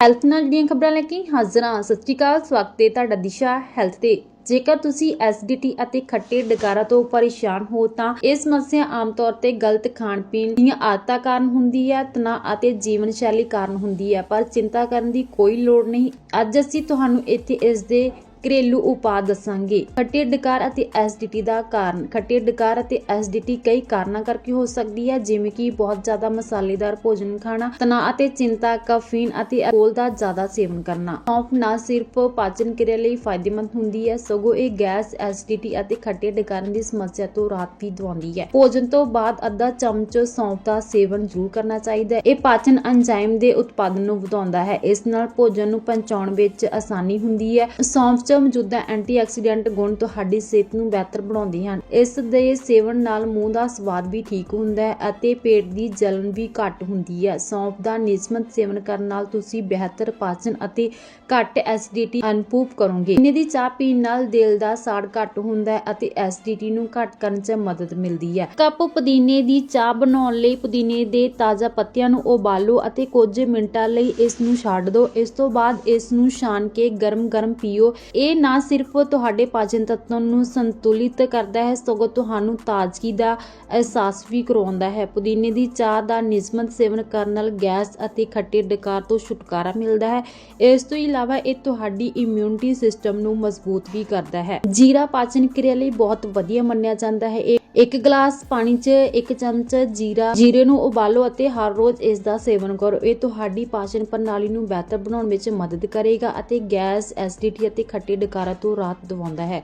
Health ਨਾਲ ਜੁੜੀਆਂ ਖਬਰਾਂ ਲੈ ਕੇ ਹਾਜ਼ਰ ਹਾਂ। ਸਤਿ ਸ਼੍ਰੀ ਅਕਾਲ, ਸਵਾਗਤ ਹੈ ਤੁਹਾਡਾ ਦਿਸ਼ਾ ਹੈਲਥ ਤੇ। ਜੇਕਰ ਤੁਸੀਂ ਐਸਿਡਿਟੀ ਅਤੇ ਖੱਟੇ ਡਕਾਰਾ ਤੋਂ ਪਰੇਸ਼ਾਨ ਹੋ ਤਾਂ ਇਹ ਸਮੱਸਿਆ ਆਮ ਤੌਰ ਤੇ ਗਲਤ ਖਾਣ ਪੀਣ ਦੀਆਂ ਆਦਤਾਂ ਕਾਰਨ ਹੁੰਦੀ ਹੈ, ਤਣਾਅ ਅਤੇ ਜੀਵਨ ਸ਼ੈਲੀ ਕਾਰਨ ਹੁੰਦੀ ਹੈ, ਪਰ ਚਿੰਤਾ ਕਰਨ ਦੀ ਕੋਈ ਲੋੜ ਨਹੀਂ। ਅੱਜ ਅਸੀਂ ਤੁਹਾਨੂੰ ਇੱਥੇ ਇਸ ਦੇ ਘਰੇਲੂ ਉਪਾਅ ਦੱਸਾਂਗੇ। ਖੱਟੇ ਡਕਾਰ ਅਤੇ ਐਸਿਡਿਟੀ ਦਾ ਕਾਰਨ। ਖੱਟੇ ਡਕਾਰ ਅਤੇ ਐਸਿਡਿਟੀ ਕਈ ਕਾਰਨਾਂ ਕਰਕੇ ਹੋ ਸਕਦੀ ਹੈ, ਜਿਵੇਂ ਕਿ ਬਹੁਤ ਜ਼ਿਆਦਾ ਮਸਾਲੇਦਾਰ ਭੋਜਨ ਖਾਣਾ, ਤਣਾਅ ਅਤੇ ਚਿੰਤਾ, ਕੈਫੀਨ ਅਤੇ ਅਲਕੋਹਲ ਦਾ ਜ਼ਿਆਦਾ ਸੇਵਨ ਕਰਨਾ। ਸੌਂਫ ਨਾ ਸਿਰਫ ਪਾਚਨ ਕਿਰਿਆ ਲਈ ਫਾਇਦੇਮੰਦ ਹੁੰਦੀ ਹੈ, ਸਗੋਂ ਇਹ ਗੈਸ ਐਸਿਡਿਟੀ ਅਤੇ ਖੱਟੇ ਡਕਾਰਨ ਦੀ ਸਮੱਸਿਆ ਤੋਂ ਰਾਹਤ ਵੀ ਦਵਾਉਂਦੀ ਹੈ। ਭੋਜਨ ਤੋਂ ਬਾਅਦ ਅੱਧਾ ਚਮਚ ਸੌਂਫ ਦਾ ਸੇਵਨ ਜ਼ਰੂਰ ਕਰਨਾ ਚਾਹੀਦਾ ਹੈ। ਇਹ ਪਾਚਨ ਐਂਜ਼ਾਈਮ ਦੇ ਉਤਪਾਦਨ ਨੂੰ ਵਧਾਉਂਦਾ ਹੈ। ਇਸ ਨਾਲ ਭੋਜਨ ਨੂੰ ਪਚਾਉਣ ਵਿੱਚ ਆਸਾਨੀ ਹੁੰਦੀ ਹੈ। ਸੌਂਫ 'ਚ ਮੌਜੂਦਾ ਐਂਟੀਆਕਸੀਡੈਂਟ ਗੁਣ ਤੁਹਾਡੀ ਸਿਹਤ ਨੂੰ ਬਿਹਤਰ ਬਣਾਉਂਦੇ ਹਨ। ਇਸ ਦੇ ਸੇਵਨ ਨਾਲ ਮੂੰਹ ਦਾ ਸਵਾਦ ਵੀ ਠੀਕ ਹੁੰਦਾ ਹੈ ਅਤੇ ਪੇਟ ਦੀ ਜਲਨ ਵੀ ਘੱਟ ਹੁੰਦੀ ਹੈ। ਸੌਂਫ ਦਾ ਨਿਯਮਿਤ ਸੇਵਨ ਕਰਨ ਨਾਲ ਤੁਸੀਂ ਬਿਹਤਰ ਪਾਚਨ ਅਤੇ ਘੱਟ ਐਸਿਡਿਟੀ ਅਨੁਭਵ ਕਰੋਗੇ। ਇਹਨੇ ਦੀ ਚਾਹ ਪੀਣ ਨਾਲ ਦਿਲ ਦਾ ਸਾੜ ਘੱਟ ਹੁੰਦਾ ਹੈ ਅਤੇ ਐਸਿਡਿਟੀ ਨੂੰ ਘੱਟ ਕਰਨ 'ਚ ਮਦਦ ਮਿਲਦੀ ਹੈ। ਕੱਪ ਪੁਦੀਨੇ ਦੀ ਚਾਹ ਬਣਾਉਣ ਲਈ ਪੁਦੀਨੇ ਦੇ ਤਾਜ਼ਾ ਪੱਤਿਆਂ ਨੂੰ ਉਬਾਲੋ ਅਤੇ ਕੁਝ ਮਿੰਟਾਂ ਲਈ ਇਸ ਨੂੰ ਛੱਡ ਦਿਓ। ਇਸ ਤੋਂ ਬਾਅਦ ਇਸ ਨੂੰ ਛਾਣ ਕੇ ਗਰਮ-ਗਰਮ ਪੀਓ। ਇਹ ਨਾ ਸਿਰਫ ਤੁਹਾਡੇ ਪਾਚਨ ਤੰਤਰ ਨੂੰ ਸੰਤੁਲਿਤ ਕਰਦਾ ਹੈ, ਸਗੋਂ ਤੁਹਾਨੂੰ ਤਾਜ਼ਗੀ ਦਾ ਅਹਿਸਾਸ ਵੀ ਕਰਵਾਉਂਦਾ ਹੈ। ਪੁਦੀਨੇ ਦੀ ਚਾਹ ਦਾ ਨਿਯਮਿਤ ਸੇਵਨ ਕਰਨ ਨਾਲ ਗੈਸ ਅਤੇ ਖੱਟੇ ਡਕਾਰ ਤੋਂ ਛੁਟਕਾਰਾ ਮਿਲਦਾ ਹੈ। ਇਸ ਤੋਂ ਇਲਾਵਾ ਇਹ ਤੁਹਾਡੀ ਇਮਿਊਨਿਟੀ ਸਿਸਟਮ ਨੂੰ ਮਜ਼ਬੂਤ ਵੀ ਕਰਦਾ ਹੈ। ਜੀਰਾ ਪਾਚਨ ਕਿਰਿਆ ਲਈ ਬਹੁਤ ਵਧੀਆ ਮੰਨਿਆ ਜਾਂਦਾ ਹੈ। ਇਹ ਇੱਕ ਗਲਾਸ ਪਾਣੀ 'ਚ ਇੱਕ ਚਮਚ ਜੀਰਾ, ਜੀਰੇ ਨੂੰ ਉਬਾਲੋ ਅਤੇ ਹਰ ਰੋਜ਼ ਇਸ ਦਾ ਸੇਵਨ ਕਰੋ। ਇਹ ਤੁਹਾਡੀ ਪਾਚਨ ਪ੍ਰਣਾਲੀ ਨੂੰ ਬਿਹਤਰ ਬਣਾਉਣ ਵਿੱਚ ਮਦਦ ਕਰੇਗਾ ਅਤੇ ਗੈਸ, ਐਸਿਡਿਟੀ ਅਤੇ ਖੱਟੇ ਡਕਾਰਾਂ ਤੋਂ ਰਾਹਤ ਦਿਵਾਉਂਦਾ ਹੈ।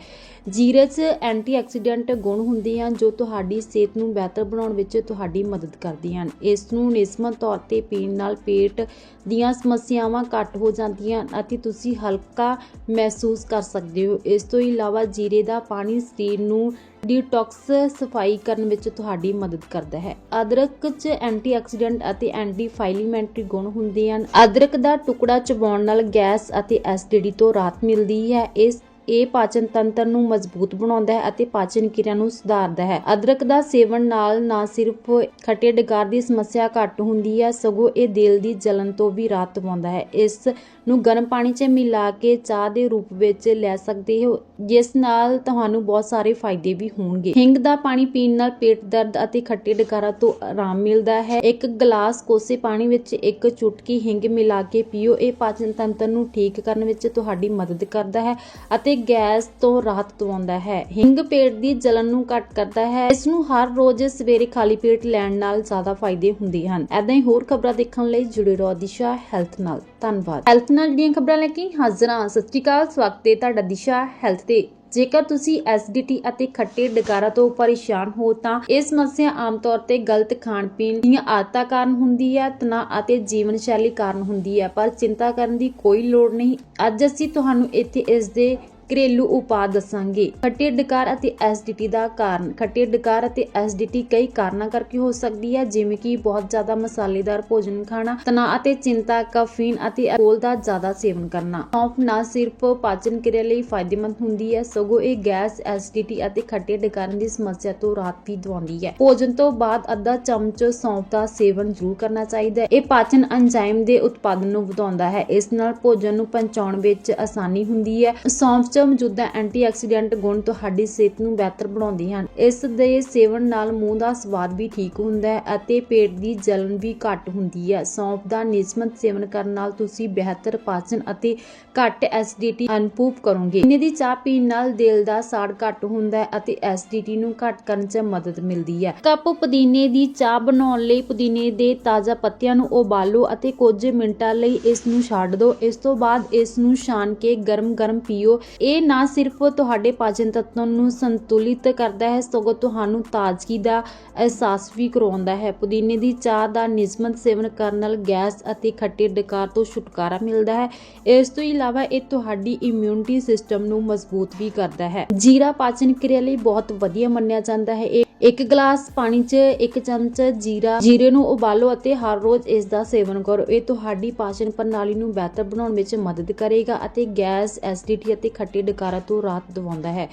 ਜੀਰੇ 'ਚ ਐਂਟੀਆਕਸੀਡੈਂਟ ਗੁਣ ਹੁੰਦੇ ਹਨ ਜੋ ਤੁਹਾਡੀ ਸਿਹਤ ਨੂੰ ਬਿਹਤਰ ਬਣਾਉਣ ਵਿੱਚ ਤੁਹਾਡੀ ਮਦਦ ਕਰਦੇ ਹਨ। ਇਸ ਨੂੰ ਨਿਸ਼ਮਤ ਤੌਰ ਤੇ ਪੀਣ ਨਾਲ ਪੇਟ ਦੀਆਂ ਸਮੱਸਿਆਵਾਂ ਘੱਟ ਹੋ ਜਾਂਦੀਆਂ ਹਨ ਅਤੇ ਤੁਸੀਂ ਹਲਕਾ ਮਹਿਸੂਸ ਕਰ ਸਕਦੇ ਹੋ। ਇਸ ਤੋਂ ਇਲਾਵਾ ਜੀਰੇ ਦਾ ਪਾਣੀ ਸਰੀਰ ਨੂੰ ਡੀਟੌਕਸ ਸਫ਼ਾਈ ਕਰਨ ਵਿੱਚ ਤੁਹਾਡੀ ਮਦਦ ਕਰਦਾ ਹੈ। ਅਦਰਕ 'ਚ ਐਂਟੀਆਕਸੀਡੈਂਟ ਅਤੇ ਐਂਟੀ ਫਾਈਲੀਮੈਂਟਰੀ ਗੁਣ ਹੁੰਦੇ ਹਨ। ਅਦਰਕ ਦਾ ਟੁਕੜਾ ਚਬਾਉਣ ਨਾਲ ਗੈਸ ਅਤੇ ਐਸਿਡਿਟੀ ਤੋਂ ਰਾਹਤ ਮਿਲਦੀ ਹੈ। ਇਸ, ਇਹ ਪਾਚਨ ਤੰਤਰ ਨੂੰ ਮਜ਼ਬੂਤ ਬਣਾਉਂਦਾ ਹੈ ਅਤੇ ਪਾਚਨ ਕਿਰਿਆ ਨੂੰ ਸੁਧਾਰਦਾ ਹੈ। ਅਦਰਕ ਦਾ ਸੇਵਨ ਨਾਲ ਨਾ ਸਿਰਫ ਖੱਟੇ ਡਕਾਰ ਦੀ ਸਮੱਸਿਆ ਘੱਟ ਹੁੰਦੀ ਹੈ, ਸਗੋਂ ਇਹ ਦਿਲ ਦੀ ਜਲਨ ਤੋਂ ਵੀ ਰਾਹਤ ਪਾਉਂਦਾ ਹੈ। ਇਸ ਨੂੰ ਗਰਮ ਪਾਣੀ 'ਚ ਮਿਲਾ ਕੇ ਚਾਹ ਦੇ ਰੂਪ ਵਿੱਚ ਲੈ ਸਕਦੇ ਹੋ, ਜਿਸ ਨਾਲ ਤੁਹਾਨੂੰ ਬਹੁਤ ਸਾਰੇ ਫਾਇਦੇ ਵੀ ਹੋਣਗੇ। ਹਿੰਗ ਦਾ ਪਾਣੀ ਪੀਣ ਨਾਲ ਪੇਟ ਦਰਦ ਅਤੇ ਖੱਟੇ ਡਕਾਰਾਂ ਤੋਂ ਆਰਾਮ ਮਿਲਦਾ ਹੈ। ਇੱਕ ਗਲਾਸ ਕੋਸੇ ਪਾਣੀ ਵਿੱਚ ਇੱਕ ਚੁਟਕੀ ਹਿੰਗ ਮਿਲਾ ਕੇ ਪੀਓ। ਇਹ ਪਾਚਨ ਤੰਤਰ ਨੂੰ ਠੀਕ ਕਰਨ ਵਿੱਚ ਤੁਹਾਡੀ ਮਦਦ ਕਰਦਾ ਹੈ ਅਤੇ ਗੈਸ ਤੋਂ ਰਾਹਤ ਦਵਾਉਂਦਾ ਹੈ। ਹਿੰਗ ਪੇਟ ਦੀ ਜਲਨ ਨੂੰ ਘੱਟ ਕਰਦਾ ਹੈ। ਇਸ ਨੂੰ ਹਰ ਰੋਜ਼ ਸਵੇਰੇ ਖਾਲੀ ਪੇਟ ਲੈਣ ਨਾਲ ਜ਼ਿਆਦਾ ਫਾਇਦੇ ਹੁੰਦੇ ਹਨ। ਐਦਾਂ ਹੀ ਹੋਰ ਖਬਰਾਂ ਦੇਖਣ ਲਈ ਜੁੜੇ ਰਹੋ ਦਿਸ਼ਾ ਹੈਲਥ ਨਾਲ। ਧੰਨਵਾਦ। ਹੈਲਥ ਨਾਲ ਜੁੜੀਆਂ ਖਬਰਾਂ ਲੈ ਕੇ ਹਾਜ਼ਰ ਹਾਂ। ਸਤਿ ਸ਼੍ਰੀ ਅਕਾਲ, ਸਵਾਗਤ ਹੈ ਤੁਹਾਡਾ ਦਿਸ਼ਾ ਹੈਲਥ ਤੇ। ਜੇਕਰ ਤੁਸੀਂ ਐਸਿਡਿਟੀ ਅਤੇ ਖੱਟੇ ਡਕਾਰਾ ਤੋਂ ਪਰੇਸ਼ਾਨ ਹੋ ਤਾਂ ਇਹ ਸਮੱਸਿਆ ਆਮ ਤੌਰ ਤੇ ਗਲਤ ਖਾਣ ਪੀਣ ਦੀਆਂ ਆਦਤਾਂ ਕਾਰਨ ਹੁੰਦੀ ਹੈ, ਤਣਾਅ ਅਤੇ ਜੀਵਨ ਸ਼ੈਲੀ ਕਾਰਨ ਹੁੰਦੀ ਹੈ, ਪਰ ਚਿੰਤਾ ਕਰਨ ਦੀ ਕੋਈ ਲੋੜ ਨਹੀਂ। ਅੱਜ ਅਸੀਂ ਤੁਹਾਨੂੰ ਇੱਥੇ ਇਸ ਦੇ ਘਰੇਲੂ ਉਪਾਅ ਦੱਸਾਂਗੇ। ਖੱਟੇ ਡਕਾਰ ਅਤੇ ਐਸਿਡਿਟੀ ਦਾ ਕਾਰਨ, ਖੱਟੇ ਡਕਾਰ ਅਤੇ ਐਸਿਡਿਟੀ ਕਈ ਕਾਰਨਾਂ ਕਰਕੇ ਹੋ ਸਕਦੀ ਹੈ, ਜਿਵੇਂ ਕਿ ਬਹੁਤ ਜ਼ਿਆਦਾ ਮਸਾਲੇਦਾਰ ਭੋਜਨ ਖਾਣਾ, ਤਣਾਅ ਅਤੇ ਚਿੰਤਾ, ਕੈਫੀਨ ਅਤੇ ਅਲਕੋਹਲ ਦਾ ਜ਼ਿਆਦਾ ਸੇਵਨ ਕਰਨਾ। ਸੌਂਫ ਨਾ ਸਿਰਫ ਪਾਚਨ ਕਿਰਿਆ ਲਈ ਫਾਇਦੇਮੰਦ ਹੁੰਦੀ ਹੈ, ਸਗੋਂ ਇਹ ਗੈਸ ਐਸਿਡਿਟੀ ਅਤੇ ਖੱਟੇ ਡਕਾਰਨ ਦੀ ਸਮੱਸਿਆ ਤੋਂ ਰਾਹਤ ਵੀ ਦਵਾਉਂਦੀ ਹੈ। ਭੋਜਨ ਤੋਂ ਬਾਅਦ ਅੱਧਾ ਚਮਚ ਸੌਂਫ ਦਾ ਸੇਵਨ ਜ਼ਰੂਰ ਕਰਨਾ ਚਾਹੀਦਾ ਹੈ। ਇਹ ਪਾਚਨ ਐਂਜ਼ਾਈਮ ਦੇ ਉਤਪਾਦਨ ਨੂੰ ਵਧਾਉਂਦਾ ਹੈ। ਇਸ ਨਾਲ ਭੋਜਨ ਨੂੰ ਪਚਾਉਣ ਵਿੱਚ ਆਸਾਨੀ ਹੁੰਦੀ ਹੈ। ਸੌਂਫ 'ਚ ਮੌਜੂਦਾ ਐਂਟੀਆਕਸੀਡੈਂਟ ਗੁਣ ਤੁਹਾਡੀ ਸਿਹਤ ਨੂੰ ਬਿਹਤਰ ਬਣਾਉਂਦੇ ਹਨ। ਇਸ ਦੇ ਸੇਵਨ ਨਾਲ ਮੂੰਹ ਦਾ ਸਵਾਦ ਵੀ ਠੀਕ ਹੁੰਦਾ ਹੈ ਅਤੇ ਪੇਟ ਦੀ ਜਲਨ ਵੀ ਘੱਟ ਹੁੰਦੀ ਹੈ। ਸੌਂਫ ਦਾ ਨਿਯਮਿਤ ਸੇਵਨ ਕਰਨ ਨਾਲ ਤੁਸੀਂ ਬਿਹਤਰ ਪਾਚਨ ਅਤੇ ਘੱਟ ਐਸਿਡਿਟੀ ਅਨੁਭਵ ਕਰੋਗੇ। ਇਹਨੇ ਦੀ ਚਾਹ ਪੀਣ ਨਾਲ ਦਿਲ ਦਾ ਸਾੜ ਘੱਟ ਹੁੰਦਾ ਹੈ ਅਤੇ ਐਸਿਡਿਟੀ ਨੂੰ ਘੱਟ ਕਰਨ 'ਚ ਮਦਦ ਮਿਲਦੀ ਹੈ। ਕੱਪ ਪੁਦੀਨੇ ਦੀ ਚਾਹ ਬਣਾਉਣ ਲਈ ਪੁਦੀਨੇ ਦੇ ਤਾਜ਼ਾ ਪੱਤਿਆਂ ਨੂੰ ਉਬਾਲੋ ਅਤੇ ਕੁਝ ਮਿੰਟਾਂ ਲਈ ਇਸ ਨੂੰ ਛੱਡ ਦਿਓ। ਇਸ ਤੋਂ ਬਾਅਦ ਇਸ ਨੂੰ ਛਾਣ ਕੇ ਗਰਮ-ਗਰਮ ਪੀਓ। ਇਹ ਨਾ ਸਿਰਫ ਤੁਹਾਡੇ ਪਾਚਨ ਤੰਤਰ ਨੂੰ ਸੰਤੁਲਿਤ ਕਰਦਾ ਹੈ, ਸਗੋਂ ਤੁਹਾਨੂੰ ਤਾਜ਼ਗੀ ਦਾ ਅਹਿਸਾਸ ਵੀ ਕਰਵਾਉਂਦਾ ਹੈ। ਪੁਦੀਨੇ ਦੀ ਚਾਹ ਦਾ ਨਿਯਮਿਤ ਸੇਵਨ ਕਰਨ ਨਾਲ ਗੈਸ ਅਤੇ ਖੱਟੇ ਡਕਾਰ ਤੋਂ ਛੁਟਕਾਰਾ ਮਿਲਦਾ ਹੈ। ਇਸ ਤੋਂ ਇਲਾਵਾ ਇਹ ਤੁਹਾਡੀ ਇਮਿਊਨਿਟੀ ਸਿਸਟਮ ਨੂੰ ਮਜ਼ਬੂਤ ਵੀ ਕਰਦਾ ਹੈ। ਜੀਰਾ ਪਾਚਨ ਕਿਰਿਆ ਲਈ ਬਹੁਤ ਵਧੀਆ ਮੰਨਿਆ ਜਾਂਦਾ ਹੈ। ਇਹ ਇੱਕ ਗਲਾਸ ਪਾਣੀ 'ਚ ਇੱਕ ਚਮਚ ਜੀਰਾ, ਜੀਰੇ ਨੂੰ ਉਬਾਲੋ ਅਤੇ ਹਰ ਰੋਜ਼ ਇਸ ਦਾ ਸੇਵਨ ਕਰੋ। ਇਹ ਤੁਹਾਡੀ ਪਾਚਨ ਪ੍ਰਣਾਲੀ ਨੂੰ ਬਿਹਤਰ ਬਣਾਉਣ ਵਿੱਚ ਮਦਦ ਕਰੇਗਾ ਅਤੇ ਗੈਸ, ਐਸਿਡਿਟੀ ਅਤੇ ਖੱਟੇ ਖੱਟੇ ਡਕਾਰਾਂ ਤੋਂ ਰਾਹਤ ਦਿਵਾਉਂਦਾ ਹੈ।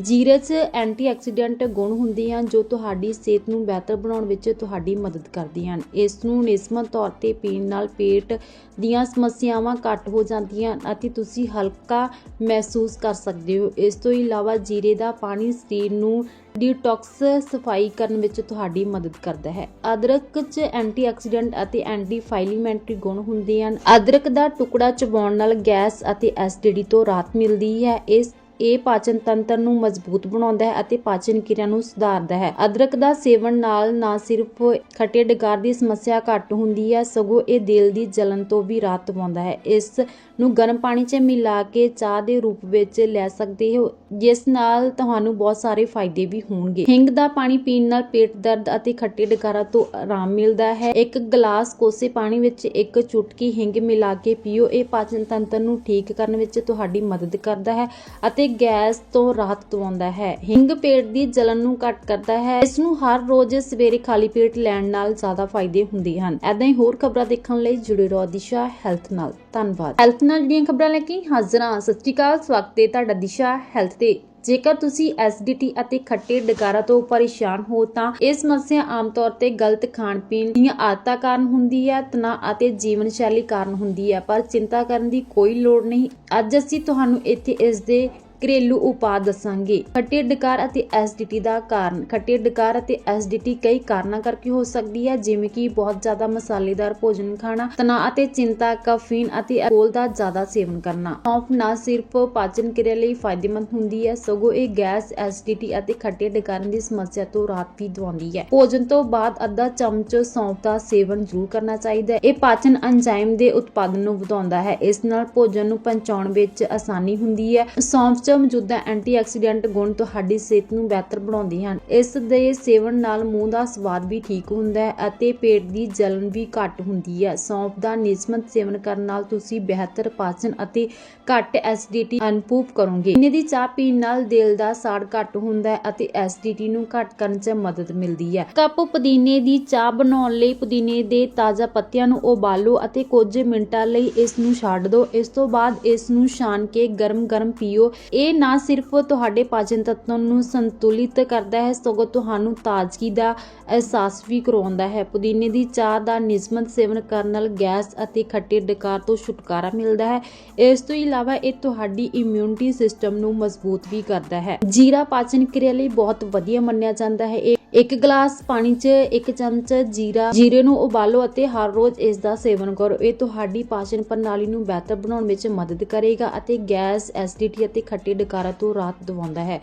ਜੀਰੇ 'ਚ ਐਂਟੀਆਕਸੀਡੈਂਟ ਗੁਣ ਹੁੰਦੇ ਹਨ ਜੋ ਤੁਹਾਡੀ ਸਿਹਤ ਨੂੰ ਬਿਹਤਰ ਬਣਾਉਣ ਵਿੱਚ ਤੁਹਾਡੀ ਮਦਦ ਕਰਦੀਆਂ ਹਨ। ਇਸ ਨੂੰ ਨਿਸ਼ਮਤ ਤੌਰ ਤੇ ਪੀਣ ਨਾਲ ਪੇਟ ਦੀਆਂ ਸਮੱਸਿਆਵਾਂ ਘੱਟ ਹੋ ਜਾਂਦੀਆਂ ਹਨ ਅਤੇ ਤੁਸੀਂ ਹਲਕਾ ਮਹਿਸੂਸ ਕਰ ਸਕਦੇ ਹੋ। ਇਸ ਤੋਂ ਇਲਾਵਾ ਜੀਰੇ ਦਾ ਪਾਣੀ ਸਰੀਰ ਨੂੰ ਡੀਟੌਕਸ ਸਫ਼ਾਈ ਕਰਨ ਵਿੱਚ ਤੁਹਾਡੀ ਮਦਦ ਕਰਦਾ ਹੈ। ਅਦਰਕ 'ਚ ਐਂਟੀਆਕਸੀਡੈਂਟ ਅਤੇ ਐਂਟੀ ਫਾਈਲੀਮੈਂਟਰੀ ਗੁਣ ਹੁੰਦੇ ਹਨ। ਅਦਰਕ ਦਾ ਟੁਕੜਾ ਚਬਾਉਣ ਨਾਲ ਗੈਸ ਅਤੇ ਐਸਿਡਿਟੀ ਤੋਂ ਰਾਹਤ ਮਿਲਦੀ ਹੈ। ਇਸ, ਇਹ ਪਾਚਨ ਤੰਤਰ ਨੂੰ ਮਜ਼ਬੂਤ ਬਣਾਉਂਦਾ ਹੈ ਅਤੇ ਪਾਚਨ ਕਿਰਿਆ ਨੂੰ ਸੁਧਾਰਦਾ ਹੈ। ਅਦਰਕ ਦਾ ਸੇਵਨ ਨਾਲ ਨਾ ਸਿਰਫ ਖੱਟੇ ਡਕਾਰ ਦੀ ਸਮੱਸਿਆ ਘੱਟ ਹੁੰਦੀ ਹੈ, ਸਗੋਂ ਇਹ ਦਿਲ ਦੀ ਜਲਨ ਤੋਂ ਵੀ ਰਾਹਤ ਪਾਉਂਦਾ ਹੈ। ਇਸ ਨੂੰ ਗਰਮ ਪਾਣੀ 'ਚ ਮਿਲਾ ਕੇ ਚਾਹ ਦੇ ਰੂਪ ਵਿੱਚ ਲੈ ਸਕਦੇ ਹੋ, ਜਿਸ ਨਾਲ ਤੁਹਾਨੂੰ ਬਹੁਤ ਸਾਰੇ ਫਾਇਦੇ ਵੀ ਹੋਣਗੇ। ਹਿੰਗ ਦਾ ਪਾਣੀ ਪੀਣ ਨਾਲ ਪੇਟ ਦਰਦ ਅਤੇ ਖੱਟੇ ਡਕਾਰਾਂ ਤੋਂ ਆਰਾਮ ਮਿਲਦਾ ਹੈ। ਇੱਕ ਗਲਾਸ ਕੋਸੇ ਪਾਣੀ ਵਿੱਚ ਇੱਕ ਚੁਟਕੀ ਹਿੰਗ ਮਿਲਾ ਕੇ ਪੀਓ। ਇਹ ਪਾਚਨ ਤੰਤਰ ਨੂੰ ਠੀਕ ਕਰਨ ਵਿੱਚ ਤੁਹਾਡੀ ਮਦਦ ਕਰਦਾ ਹੈ ਅਤੇ ਗੈਸ ਤੋਂ ਰਾਹਤ ਦਵਾਉਂਦਾ ਹੈ। ਹਿੰਗ ਪੇਟ ਦੀ ਜਲਨ ਨੂੰ ਘੱਟ ਕਰਦਾ ਹੈ। ਇਸ ਨੂੰ ਹਰ ਰੋਜ਼ ਸਵੇਰੇ ਖਾਲੀ ਪੇਟ ਲੈਣ ਨਾਲ ਜ਼ਿਆਦਾ ਫਾਇਦੇ ਹੁੰਦੇ ਹਨ। ਐਦਾਂ ਹੀ ਹੋਰ ਖਬਰਾਂ ਦੇਖਣ ਲਈ ਜੁੜੇ ਰਹੋ ਦਿਸ਼ਾ ਹੈਲਥ ਨਾਲ। ਧੰਨਵਾਦ। ਹੈਲਥ ਨਾਲ ਜਿਹੜੀਆਂ ਖਬਰਾਂ ਲੈ ਕੇ ਹਾਜ਼ਰ ਹਾਂ। ਸਤਿ ਸ਼੍ਰੀ ਅਕਾਲ, ਸਵਾਗਤ ਹੈ ਤੁਹਾਡਾ ਦਿਸ਼ਾ ਹੈਲਥ ਤੇ। ਜੇਕਰ ਤੁਸੀਂ ਐਸਿਡਿਟੀ ਅਤੇ ਖੱਟੇ ਡਕਾਰਾਂ ਤੋਂ ਪਰੇਸ਼ਾਨ ਹੋ ਤਾਂ ਇਹ ਸਮੱਸਿਆ ਆਮ ਤੌਰ ਤੇ ਗਲਤ ਖਾਣ ਪੀਣ ਦੀਆਂ ਆਦਤਾਂ ਕਾਰਨ ਹੁੰਦੀ ਹੈ, ਤਣਾਅ ਅਤੇ ਜੀਵਨ ਸ਼ੈਲੀ ਕਾਰਨ ਹੁੰਦੀ ਹੈ, ਪਰ ਚਿੰਤਾ ਕਰਨ ਦੀ ਕੋਈ ਲੋੜ ਨਹੀਂ। ਅੱਜ ਅਸੀਂ ਤੁਹਾਨੂੰ ਇੱਥੇ ਇਸ ਦੇ ਘਰੇਲੂ ਉਪਾਅ ਦੱਸਾਂਗੇ। ਖੱਟੇ ਡਕਾਰ ਅਤੇ ਐਸਿਡਿਟੀ ਦਾ ਕਾਰਨ। ਖੱਟੇ ਡਕਾਰ ਅਤੇ ਐਸਿਡਿਟੀ ਕਈ ਕਾਰਨਾਂ ਕਰਕੇ ਹੋ ਸਕਦੀ ਹੈ, ਜਿਵੇਂ ਕਿ ਬਹੁਤ ਜ਼ਿਆਦਾ ਮਸਾਲੇਦਾਰ ਭੋਜਨ ਖਾਣਾ, ਤਣਾਅ ਅਤੇ ਚਿੰਤਾ, ਕੈਫੀਨ ਅਤੇ ਅਲਕੋਹਲ ਦਾ ਜ਼ਿਆਦਾ ਸੇਵਨ ਕਰਨਾ। ਸੌਂਫ ਨਾ ਸਿਰਫ ਪਾਚਨ ਕਿਰਿਆ ਲਈ ਫਾਇਦੇਮੰਦ ਹੁੰਦੀ ਹੈ, ਸਗੋਂ ਇਹ ਗੈਸ ਐਸਿਡਿਟੀ ਅਤੇ ਖੱਟੇ ਡਕਾਰਾਂ ਦੀ ਸਮੱਸਿਆ ਤੋਂ ਰਾਹਤ ਵੀ ਦਵਾਉਂਦੀ ਹੈ। ਭੋਜਨ ਤੋਂ ਬਾਅਦ ਅੱਧਾ ਚਮਚ ਸੌਂਫ ਦਾ ਸੇਵਨ ਜ਼ਰੂਰ ਕਰਨਾ ਚਾਹੀਦਾ ਹੈ। ਇਹ ਪਾਚਨ ਐਂਜ਼ਾਈਮ ਦੇ ਉਤਪਾਦਨ ਨੂੰ ਵਧਾਉਂਦਾ ਹੈ। ਇਸ ਨਾਲ ਭੋਜਨ ਨੂੰ ਪਚਾਉਣ ਵਿੱਚ ਆਸਾਨੀ ਹੁੰਦੀ ਹੈ। ਸੌਂਫ 'ਚ ਮੌਜੂਦਾ ਐਂਟੀਆਕਸੀਡੈਂਟ ਗੁਣ ਤੁਹਾਡੀ ਸਿਹਤ ਨੂੰ ਬਿਹਤਰ ਬਣਾਉਂਦੇ ਹਨ। ਇਸ ਦੇ ਸੇਵਨ ਨਾਲ ਮੂੰਹ ਦਾ ਸਵਾਦ ਵੀ ਠੀਕ ਹੁੰਦਾ ਹੈ ਅਤੇ ਪੇਟ ਦੀ ਜਲਨ ਵੀ ਘੱਟ ਹੁੰਦੀ ਹੈ। ਸੌਂਫ ਦਾ ਨਿਯਮਤ ਸੇਵਨ ਕਰਨ ਨਾਲ ਤੁਸੀਂ ਬਿਹਤਰ ਪਾਚਨ ਅਤੇ ਘੱਟ ਐਸਿਡਿਟੀ ਅਨੁਭਵ ਕਰੋਗੇ। ਇਹਨੇ ਦੀ ਚਾਹ ਪੀਣ ਨਾਲ ਦਿਲ ਦਾ ਸਾੜ ਘੱਟ ਹੁੰਦਾ ਹੈ ਅਤੇ ਐਸਿਡਿਟੀ ਨੂੰ ਘੱਟ ਕਰਨ 'ਚ ਮਦਦ ਮਿਲਦੀ ਹੈ। ਕੱਪ ਪੁਦੀਨੇ ਦੀ ਚਾਹ ਬਣਾਉਣ ਲਈ ਪੁਦੀਨੇ ਦੇ ਤਾਜ਼ਾ ਪੱਤਿਆਂ ਨੂੰ ਉਬਾਲੋ ਅਤੇ ਕੁਝ ਮਿੰਟਾਂ ਲਈ ਇਸ ਨੂੰ ਛੱਡ ਦਿਓ। ਇਸ ਤੋਂ ਬਾਅਦ ਇਸ ਨੂੰ ਛਾਣ ਕੇ ਗਰਮ-ਗਰਮ ਪੀਓ। ਇਹ ਨਾ ਸਿਰਫ ਤੁਹਾਡੇ ਪਾਚਨ ਤੰਤਰ ਨੂੰ ਸੰਤੁਲਿਤ ਕਰਦਾ ਹੈ, ਸਗੋਂ ਤੁਹਾਨੂੰ ਤਾਜ਼ਗੀ ਦਾ ਅਹਿਸਾਸ ਵੀ ਕਰਵਾਉਂਦਾ ਹੈ। ਪੁਦੀਨੇ ਦੀ ਚਾਹ ਦਾ ਨਿਯਮਤ ਸੇਵਨ ਕਰਨ ਨਾਲ ਗੈਸ ਅਤੇ ਖੱਟੇ ਡਕਾਰ ਤੋਂ ਛੁਟਕਾਰਾ ਮਿਲਦਾ ਹੈ। ਇਸ ਤੋਂ ਇਲਾਵਾ ਇਹ ਤੁਹਾਡੀ ਇਮਿਊਨਿਟੀ ਸਿਸਟਮ ਨੂੰ ਮਜ਼ਬੂਤ ਵੀ ਕਰਦਾ ਹੈ। ਜੀਰਾ ਪਾਚਨ ਕਿਰਿਆ ਲਈ ਬਹੁਤ ਵਧੀਆ ਮੰਨਿਆ ਜਾਂਦਾ ਹੈ। ਇਹ ਇੱਕ ਗਲਾਸ ਪਾਣੀ 'ਚ, ਇੱਕ ਚਮਚ ਜੀਰਾ, ਜੀਰੇ ਨੂੰ ਉਬਾਲੋ ਅਤੇ ਹਰ ਰੋਜ਼ ਇਸ ਦਾ ਸੇਵਨ ਕਰੋ। ਇਹ ਤੁਹਾਡੀ ਪਾਚਨ ਪ੍ਰਣਾਲੀ ਨੂੰ ਬਿਹਤਰ ਬਣਾਉਣ ਵਿੱਚ ਮਦਦ ਕਰੇਗਾ ਅਤੇ ਗੈਸ, ਐਸਿਡਿਟੀ ਅਤੇ ਖੱਟੇ ਡਕਾਰਾਂ ਤੋਂ ਰਾਹਤ ਦਿਵਾਉਂਦਾ ਹੈ।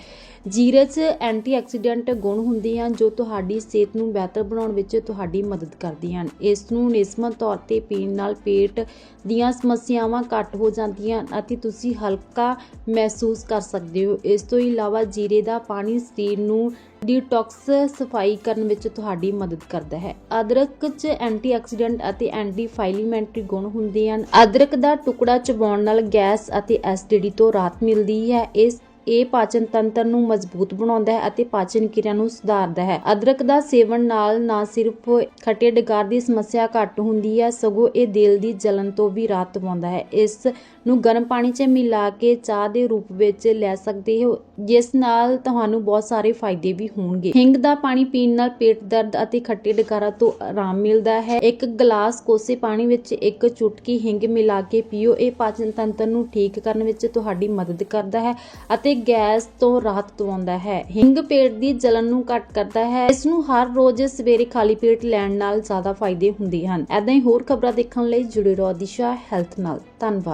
ਜੀਰੇ 'ਚ ਐਂਟੀਆਕਸੀਡੈਂਟ ਗੁਣ ਹੁੰਦੇ ਹਨ ਜੋ ਤੁਹਾਡੀ ਸਿਹਤ ਨੂੰ ਬਿਹਤਰ ਬਣਾਉਣ ਵਿੱਚ ਤੁਹਾਡੀ ਮਦਦ ਕਰਦੀਆਂ ਹਨ। ਇਸ ਨੂੰ ਨਿਸਮਤ ਤੌਰ ਤੇ ਪੀਣ ਨਾਲ ਪੇਟ ਦੀਆਂ ਸਮੱਸਿਆਵਾਂ ਘੱਟ ਹੋ ਜਾਂਦੀਆਂ ਹਨ ਅਤੇ ਤੁਸੀਂ ਹਲਕਾ ਮਹਿਸੂਸ ਕਰ ਸਕਦੇ ਹੋ। ਇਸ ਤੋਂ ਇਲਾਵਾ ਜੀਰੇ ਦਾ ਪਾਣੀ ਸਰੀਰ ਨੂੰ ਡੀਟੌਕਸ ਸਫ਼ਾਈ ਕਰਨ ਵਿੱਚ ਤੁਹਾਡੀ ਮਦਦ ਕਰਦਾ ਹੈ। ਅਦਰਕ 'ਚ ਐਂਟੀਆਕਸੀਡੈਂਟ ਅਤੇ ਐਂਟੀ ਐਂਟੀਫਾਈਲੀਮੈਂਟਰੀ ਗੁਣ ਹੁੰਦੇ ਹਨ। ਅਦਰਕ ਦਾ ਟੁਕੜਾ ਚਬਾਉਣ ਨਾਲ ਗੈਸ ਅਤੇ ਐਸਿਡਿਟੀ ਤੋਂ ਰਾਹਤ ਮਿਲਦੀ ਹੈ। ਇਸ ਇਹ ਪਾਚਨ ਤੰਤਰ ਨੂੰ ਮਜ਼ਬੂਤ ਬਣਾਉਂਦਾ ਹੈ ਅਤੇ ਪਾਚਨ ਕਿਰਿਆ ਨੂੰ ਸੁਧਾਰਦਾ ਹੈ। ਅਦਰਕ ਦਾ ਸੇਵਨ ਨਾਲ ਨਾ ਸਿਰਫ ਖੱਟੇ ਡਕਾਰ ਦੀ ਸਮੱਸਿਆ ਘੱਟ ਹੁੰਦੀ ਹੈ, ਸਗੋਂ ਇਹ ਦਿਲ ਦੀ ਜਲਨ ਤੋਂ ਵੀ ਰਾਹਤ ਦਿਵਾਉਂਦਾ ਹੈ। ਇਸ ਨੂੰ ਗਰਮ ਪਾਣੀ 'ਚ ਮਿਲਾ ਕੇ ਚਾਹ ਦੇ ਰੂਪ ਵਿੱਚ ਲੈ ਸਕਦੇ ਹੋ, ਜਿਸ ਨਾਲ ਤੁਹਾਨੂੰ ਬਹੁਤ ਸਾਰੇ ਫਾਇਦੇ ਵੀ ਹੋਣਗੇ। ਹਿੰਗ ਦਾ ਪਾਣੀ ਪੀਣ ਨਾਲ ਪੇਟ ਦਰਦ ਅਤੇ ਖੱਟੇ ਡਕਾਰਾਂ ਤੋਂ ਆਰਾਮ ਮਿਲਦਾ ਹੈ। ਇੱਕ ਗਲਾਸ ਕੋਸੇ ਪਾਣੀ ਵਿੱਚ ਇੱਕ ਚੁਟਕੀ ਹਿੰਗ ਮਿਲਾ ਕੇ ਪੀਓ। ਇਹ ਪਾਚਨ ਤੰਤਰ ਨੂੰ ਠੀਕ ਕਰਨ ਵਿੱਚ ਤੁਹਾਡੀ ਮਦਦ ਕਰਦਾ ਹੈ ਅਤੇ ਗੈਸ ਤੋਂ ਰਾਹਤ ਦਵਾਉਂਦਾ ਹੈ। ਹਿੰਗ ਪੇਟ ਦੀ ਜਲਨ ਨੂੰ ਘੱਟ ਕਰਦਾ ਹੈ। ਇਸ ਨੂੰ ਹਰ ਰੋਜ਼ ਸਵੇਰੇ ਖਾਲੀ ਪੇਟ ਲੈਣ ਨਾਲ ਜ਼ਿਆਦਾ ਫਾਇਦੇ ਹੁੰਦੇ ਹਨ। ਐਦਾਂ ਹੀ ਹੋਰ ਖਬਰਾਂ ਦੇਖਣ ਲਈ ਜੁੜੇ ਰਹੋ ਦਿਸ਼ਾ ਹੈਲਥ ਨਾਲ। ਧੰਨਵਾਦ।